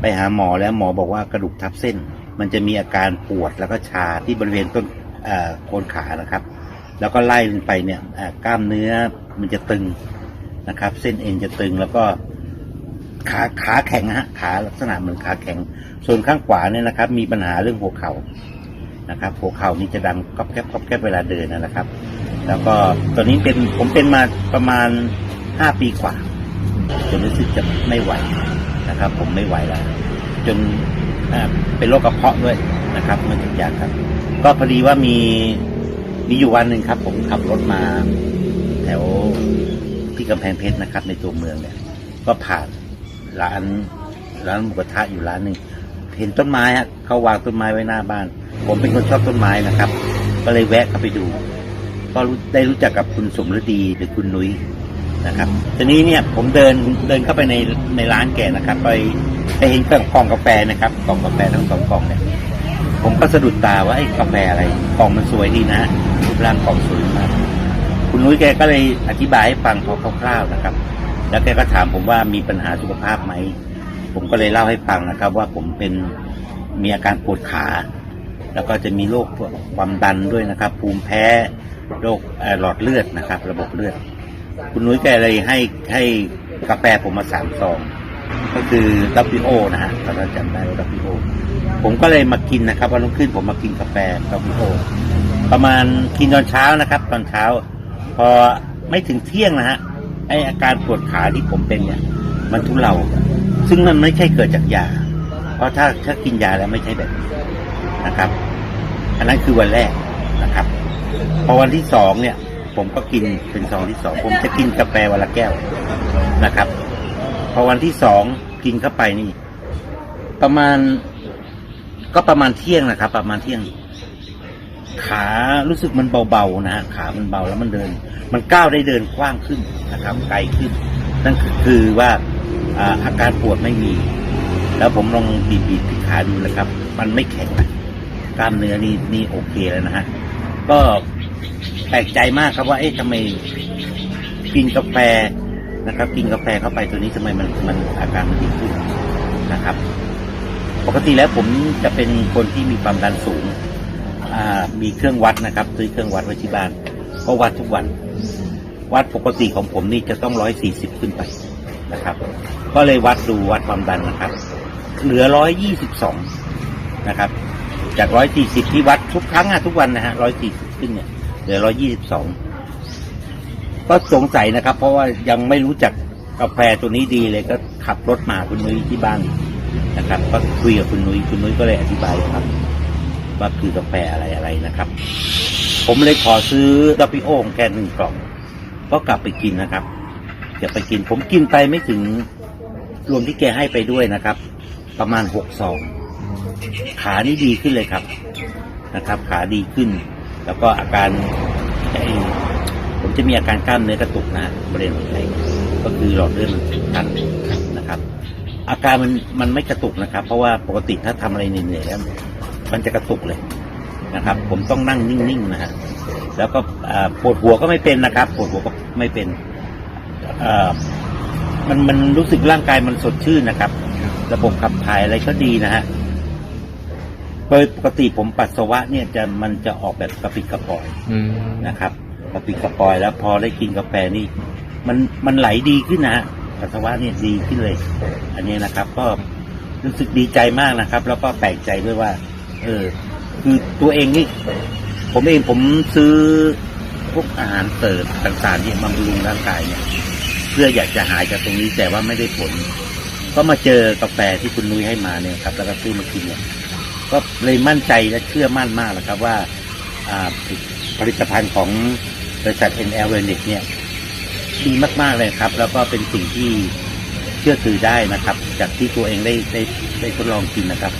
ไปหาหมอแล้วหมอบอกว่ากระดูกทับเส้น มันจะมีอาการปวดแล้วก็ชาที่บริเวณต้นเอ่อโคนขานะครับ แล้วก็ไล่ลงไปเนี่ยอ่ากล้ามเนื้อมันจะตึงนะครับ เส้นเอ็นจะตึงแล้วก็ขาขาแข็งฮะขาลักษณะเหมือนขาแข็ง ส่วนข้างขวาเนี่ยนะครับ มีปัญหาเรื่องหัวเข่านะครับ หัวเข่านี่จะดังก๊อบแก๊บก๊อบแก๊บเวลาเดินนะครับ แล้วก็ตอนนี้เป็นผมเป็นมาประมาณห้าปีกว่าจนรู้สึกจะไม่ไหว นะครับ ผมไม่ไหวแล้วจนเป็นโรคกระเพาะด้วยนะครับเมื่อทุกยางครับ ก็พอดีว่ามีมีอยู่วันหนึ่งครับ ผมขับรถมา แถวที่กำแพงเพชรนะครับ ในตัวเมืองเนี่ย ก็ผ่านร้านร้านหมูกระทะอยู่ร้านหนึ่งเห็นต้นไม้ฮะเขาวางต้นไม้ไว้หน้าบ้าน ผมเป็นคนชอบต้นไม้นะครับ ก็เลยแวะเข้าไปดู ก็ได้รู้จักกับคุณสมฤดีหรือคุณนุ้ย นะครับ ทีนี้เนี่ยผมเดินเดินเข้าไปในในร้านแกนะครับ ไปไปเห็นกล่องกาแฟนะครับกล่องกาแฟทั้งสองกล่องเนี่ยผมก็สะดุดตาว่าไอ้กาแฟอะไรกล่องมันสวยดีนะรูปร่างกล่องสวยมากคุณนุ้ยแกก็เลยอธิบายให้ฟังพอคร่าวๆนะครับ แล้วแกก็ถามผมว่ามีปัญหาสุขภาพไหมผมก็เลยเล่าให้ฟังนะครับ ว่าผมเป็นมีอาการปวดขา แล้วก็จะมีโรคพวกความดันด้วยนะครับ ภูมิแพ้โรคหลอดเลือดนะครับ ระบบเลือด คุณนุ้ยแกเลยให้ให้กาแฟผมมาสามซอง ก็คือดับบิโอนะฮะถ้าจำได้ว่าดับบิโอผมก็เลยมากินนะครับวันรุ่งขึ้นผมมากินกาแฟดับบิโอประมาณกินตอนเช้านะครับ ตอนเช้า พอไม่ถึงเที่ยงนะฮะไออาการปวดขาที่ผมเป็นเนี่ย มันทุเลาซึ่งมันไม่ใช่เกิดจากยา เพราะถ้าถ้ากินยาแล้วไม่ใช่แบบนะครับ อันนั้นคือวันแรกนะครับ พอวันที่สองเนี่ย ผมก็กินเป็นซองที่สองผมจะกินกาแฟวันละแก้วนะครับ พอวันที่สองกินเข้าไปนี่ ประมาณ ก็ประมาณเที่ยงนะครับ ประมาณเที่ยง ขารู้สึกมันเบาๆนะฮะขามันเบาแล้วมันเดิน มันก้าวได้เดินกว้างขึ้นนะครับ ไกลขึ้น นั่นคือว่าอาการปวดไม่มี แล้วผมลองบีบบีบขาดูนะครับ มันไม่แข็งนะกล้ามเนื้อนี่นี่โอเคแล้วนะฮะก็ แปลกใจมากครับว่าเอ๊ะทำไมกินกาแฟนะครับ กินกาแฟเข้าไปตัวนี้ทำไมมันมันอาการมันดีขึ้นนะครับ ปกติแล้วผมจะเป็นคนที่มีความดันสูงอ่ามีเครื่องวัดนะครับซื้อเครื่องวัดไว้ที่บ้านก็วัดทุกวัน วัดปกติของผมนี่จะต้องร้อยสี่สิบขึ้นไปนะครับ ก็เลยวัดดูวัดความดันนะครับ เหลือร้อยยี่สิบสองนะครับ จากร้อยสี่สิบที่วัดทุกครั้งอะทุกวันนะฮะร้อยสี่สิบขึ้นเนี่ย ลือร้อยี่สิบสองก็สงสัยนะครับ เพราะว่ายังไม่รู้จักกาแฟตัวนี้ดีเลยก็ขับรถมาคุณนุ้ยที่บ้านนะครับ ก็คุยกับคุณนุ้ยคุณนุ้ยก็เลยอธิบายครับ ว่าคือกาแฟอะไรอะไรนะครับ ผมเลยขอซื้อดับิโอของแกหนึ่งกล่อง ก็กลับไปกินนะครับจะไปกิน ผมกินไปไม่ถึงรวมที่แกให้ไปด้วยนะครับ ประมาณหกซองขานี่ดีขึ้นเลยครับนะครับ ขาดีขึ้น แล้วก็อาการผมจะมีอาการกล้ามเนื้อกระตุกนะบริเวณหัวใจก็คือหลอดเลือดมันตันนะครับ อาการมันมันไม่กระตุกนะครับ เพราะว่าปกติถ้าทำอะไรเหนื่อยๆแล้วมันจะกระตุกเลยนะครับ ผมต้องนั่งนิ่งๆนะฮะแล้วก็ปวดหัวก็ไม่เป็นนะครับปวดหัวก็ไม่เป็นมันมันรู้สึกร่างกายมันสดชื่นนะครับ ระบบขับถ่ายอะไรก็ดีนะฮะ โดยปกติผมปัสสาวะเนี่ยจะมันจะออกแบบกระปิดกระปอยอืมนะครับกระปิดกระปอยแล้วพอได้กินกาแฟนี่มันมันไหลดีขึ้นนะฮะปัสสาวะเนี่ยดีขึ้นเลย อันนี้นะครับ ก็รู้สึกดีใจมากนะครับ แล้วก็แปลกใจด้วยว่า เออ คือตัวเองนี่ ผมเองผมซื้อพวกอาหารเสริมต่างๆที่มาบำรุงร่างกายเนี่ย เพื่ออยากจะหายจากตรงนี้แต่ว่าไม่ได้ผล ก็มาเจอกาแฟที่คุณนุ้ยให้มาเนี่ยครับ แล้วก็ซื้อมากินเนี่ย ก็เลยมั่นใจและเชื่อมั่นมากนะครับว่าอ่าผลิตภัณฑ์ของบริษัท NL w e l n e s s เนี่ยดีมาก ๆ เลยครับ แล้วก็เป็นสิ่งที่เชื่อถือได้นะครับ จากที่ตัวเองได้ได้ได้ทดลองกินนะครับ